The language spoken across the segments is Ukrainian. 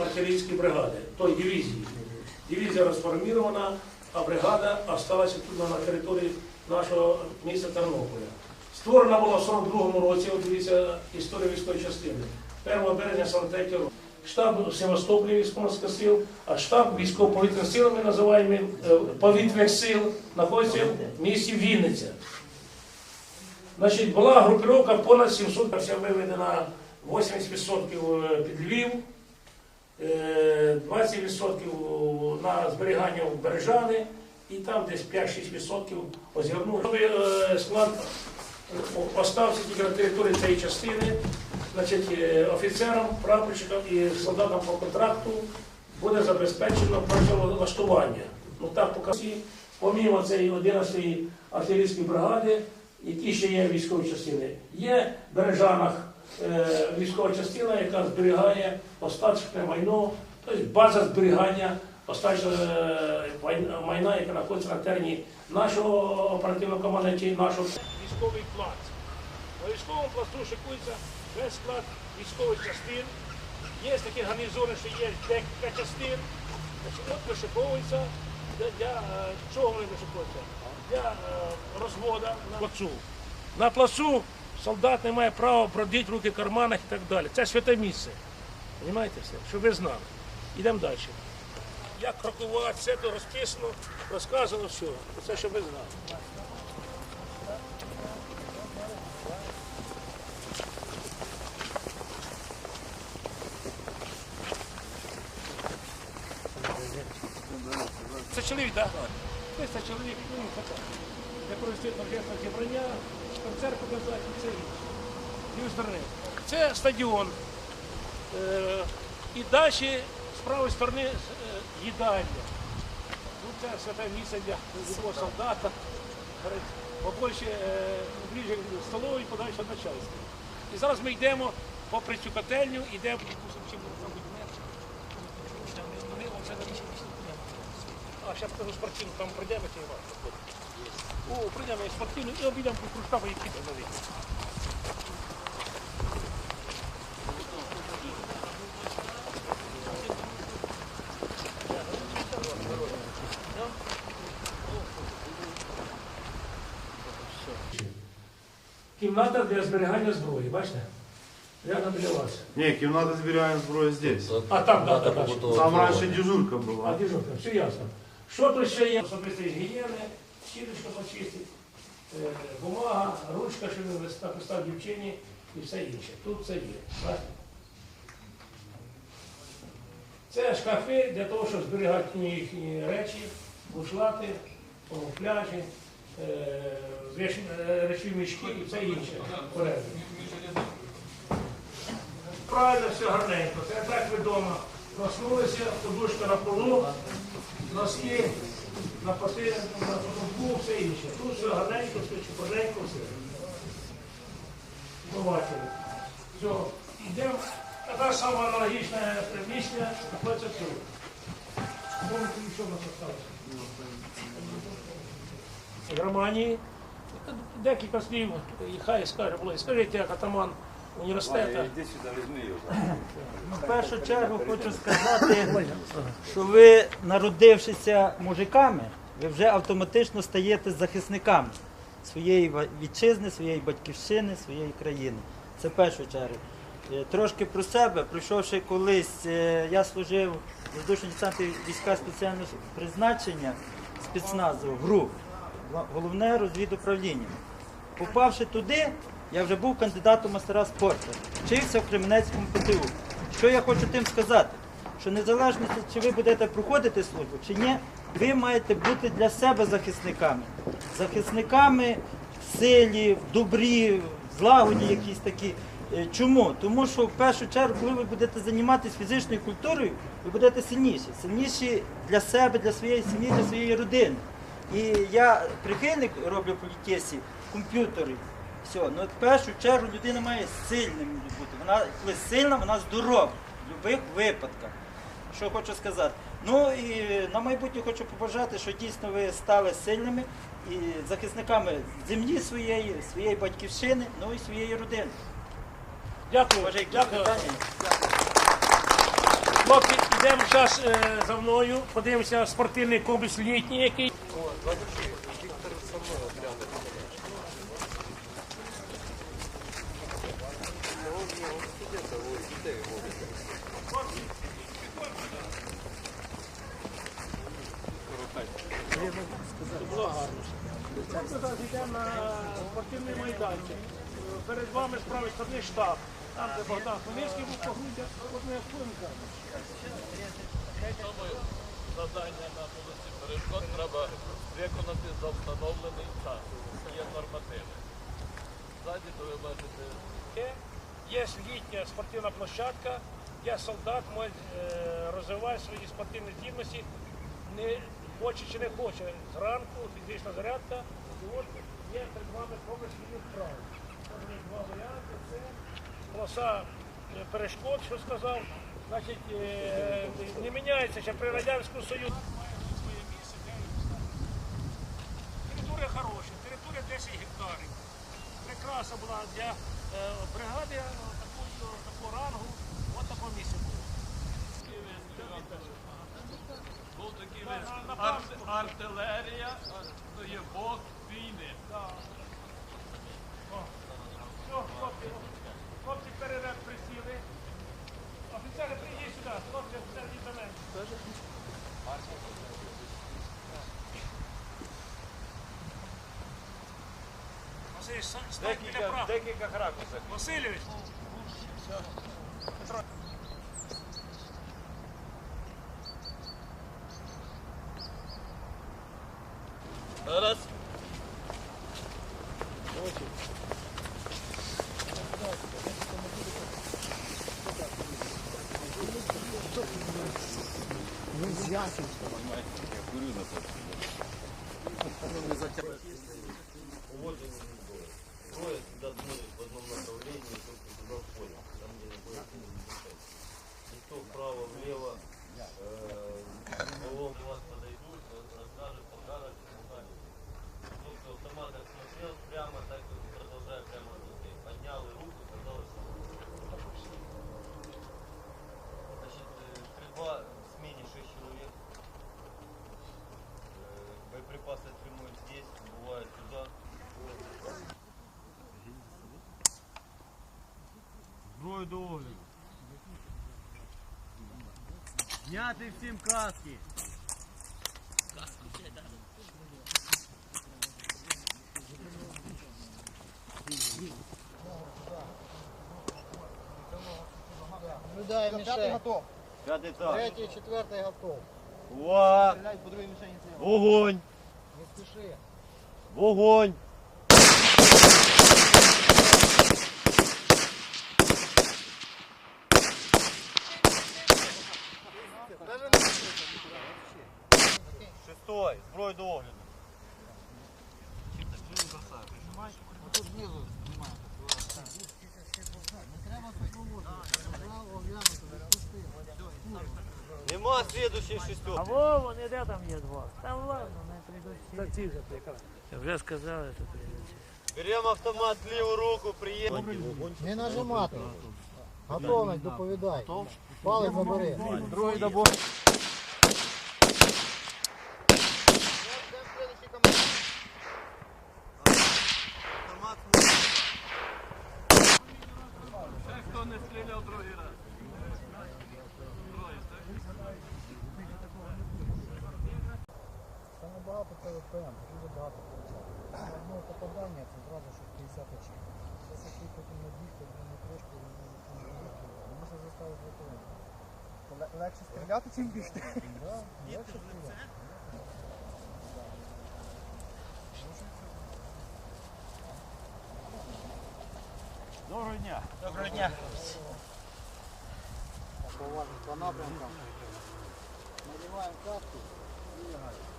артиллерийской бригады, той дивизии. Дивизия расформирована, а бригада осталась тут на території нашого міста Тернополя. Створена була в 42-му році, от дивіться, історія військової частини. 1 березня 43 року. Штаб Севастополі військово сил, а штаб військово-повітряних сил, ми називаємо е, повітряних сил, знаходиться в місті Вінниця. Значить, була групіровка понад 700, вся виведена 80% під Львів, е, 20% на зберігання в Бережани і там десь 5-6% озвернули. Е, Склад е, остався тільки на території цієї частини. Значить, е, офіцерам, прапорщикам і солдатам по контракту буде забезпечено працевлаштування. Ну так показі, помімо цієї 11-ї артилерійської бригади, які ще є військові частини. Є в Бережанах е, військова частина, яка зберігає остаточне майно, тобто база зберігання остаточного е, майна- яка знаходиться на терені нашого оперативного командування, нашого військовий плац. На військовому пласту шикується весь склад військових частин. Є такі гарнізони, що є декілька частин. От вишиковується для, для е, чого вони вишиковуються? Для е, розвода на плацу. На плацу солдат не має права бродити руки в карманах і так далі. Це святе місце. Розумієте все? Щоб ви знали. Йдемо далі. Як крокувати, все то розписано, розказано, все. Це щоб ви знали. Це чоловік, так? Да? Це чоловік, ну, така. Я користуюсь торжественне зібрання, концерт показати, це інше. Це стадіон. Е, і далі з правої сторони е, їдальня. Ну, це святе місце для любого солдата. Побольше е, ближче столової, подальше від начальства. І зараз ми йдемо попри цю котельню, йдемо. А, зараз покажу спортивну, там прийдемо чи вас. О, прийдемо і спортивну і обійдемо по кружкам і підемо на вихід. Кімната для зберігання зброї, бачите? Рядом біля вас. Не, кімната зберігання зброї здесь. А там, да, да, да. Там раніше дежурка А була. дежурка, все ясно. Що тут ще є? Особистої гігієни, Щіточка почистить, е, бумага, ручка, що він написав дівчині і все інше. Тут все є. Це шкафи для того, щоб зберігати їхні речі, бушлати, камуфляжі, е, речі, е, мішки і все інше. Правильно, все гарненько. Це так ви вдома проснулися, подушка на полу, носки на потилку, на футбол, все інше. Тут все гарненько, все чіпорненько, все. Побачили. Все, йдемо. Така сама аналогічна приміщення знаходиться тут. Помните, що у нас осталося? В Романії. Декілька слів, хай скаже. Скажіть, як атаман університету. В першу чергу хочу сказати, що ви, народившися мужиками, ви вже автоматично стаєте захисниками своєї вітчизни, своєї батьківщини, своєї країни. Це в першу чергу. Е, Трошки про себе, пройшовши колись, е, я служив в воздушно-десантній війська спеціального призначення спецназу ГРУ, головне розвідуправління. Попавши туди, я вже був кандидатом мастера спорту, вчився в Кременецькому ПТУ. Що я хочу тим сказати? Що незалежно, чи ви будете проходити службу чи ні, ви маєте бути для себе захисниками. Захисниками в силі, в добрі, в злагоді якісь такі. Е, Чому? Тому що в першу чергу, коли ви будете займатися фізичною культурою, ви будете сильніші. Сильніші для себе, для своєї сім'ї, для своєї родини. І я прихильник роблю політесі, комп'ютери. Все, ну в першу чергу людина має сильним бути. Вона коли сильна, вона здорова в будь-яких випадках. Що хочу сказати. Ну і на майбутнє хочу побажати, що дійсно ви стали сильними і захисниками землі своєї, своєї батьківщини, ну і своєї родини. Дякую. Якісь Дякую. Хлопці, йдемо зараз за мною, подивимося спортивний комплекс літній який. Зараз йдемо на спортивний майданчик. Перед вами з правої штаб. Там, де Богдан Хмельницький був погруддя, одне хвилинка. завдання на вулиці перешкод треба виконати за встановлений час. Є нормативи. Ззаді то ви бачите Є, літня спортивна площадка, я солдат, може е, розвиває свої спортивні здібності, не хоче чи не хоче. Зранку фізична зарядка, і от є перед вами комплекс вільних вправ. От є два варіанти, це полоса е, перешкод, що сказав. Значить, е, не міняється ще при Радянському Союзі. Прекрасна була для е, бригади е, такого, такого рангу, от такого місця було. був такий артилерія, то є бог війни. Хлопці, хлопці переряд присіли. Офіцери, приїдіть сюди, хлопці, офіцер від мене. Василь, стань біля прапора. декілька ракурсів. Васильович, Раз. Трое Зброю до огляду. Зняти всім каски. Наблюдаємо мішень. готов. П'ятий так. Третій, четвертий готов. Увага! Вогонь! Не спіши. Вогонь! Шестой. Зброю до огляду. Тут знизу знімаєте. Не треба супроводжувати. Треба оглянути, відпусти. Нема ще шестерки. А во, вони де там є два? Там ладно, не прийдуть. всі. Вже сказали, що прийдуть. Беремо автомат в ліву руку, приїдемо. Не нажимати. Готовність, доповідай. Палець забери. Другий добор. багато ПВПМ, дуже багато получає. Одного попадання це зразу що 50 очей. Зараз який потім набігти, вони трошки вони все заставить готовити. Легше стріляти, чим бігти. Да, легше стріляти. Доброго дня. Доброго дня. Поважно по напрямкам. Надіваємо каску і лягаємо.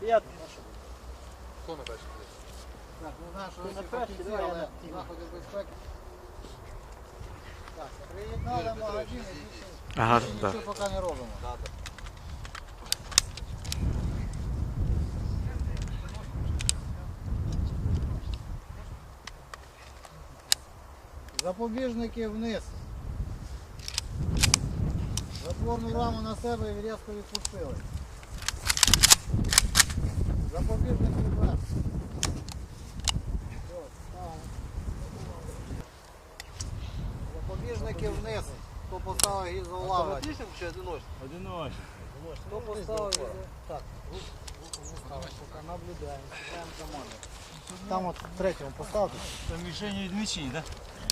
П'ятий. Так, не знаю, що ви на перший, я на заходи безпеки. Так, приєднали магазин і Ага, нічого поки не робимо. Запобіжники вниз. Затворну раму на себе і різко відпустили. Запобіжники вверх. Все, ставимо. Запобіжники вниз. Хто поставив гізолаву? Автоматичним чи одиночним? Одиночі. Хто поставив гізо... Так, руку ставимо, поки наблюдаємо, чекаємо команду. Там от третьому поставте. Там мішені відмічені, так?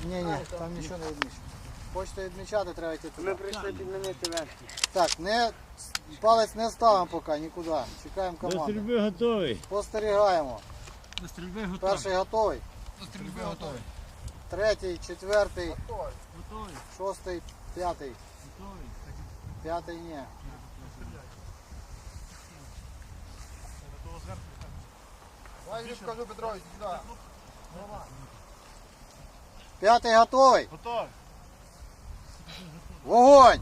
Ні, ні, там нічого не відмічено. Хочете відмічати, треба йти туди. Ми прийшли підмінити верхній. Так, не, палець не ставимо поки нікуди. Чекаємо команду. стрільби готовий. Спостерігаємо. До стрільби готовий. Перший готовий. Третій, четвертий, Готовий. шостий, п'ятий. Готовий. П'ятий ні. П'ятий готовий. Готовий. Вогонь!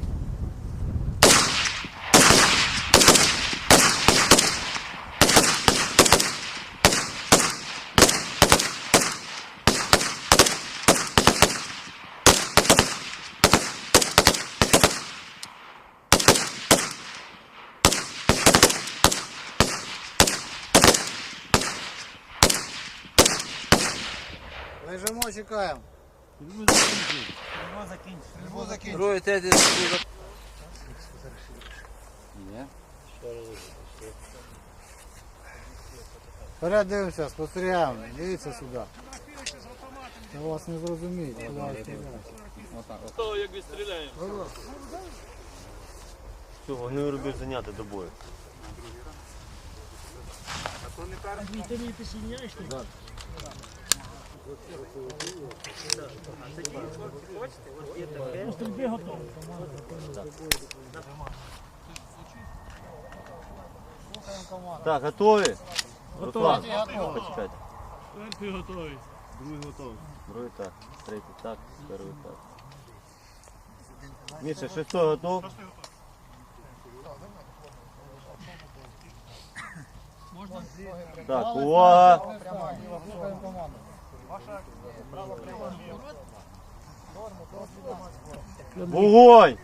Лежимо, чекаємо. Закінчив. Стрільбу. Другий, третій, Ні. Вперед дивимося, спостерігаємо. Дивіться сюди. Я вас не зрозумію. Куди ви стріляєте? Як відстріляємо? Все, вони робить заняти до бою. Стрільби готовий. Слухаємо команду. Так, готові? Готовий. Почекайте. Перший готовий. Другий готовий. Другий так, третій так, перший так. Міша, шестой готов? Так, увага! Вогонь!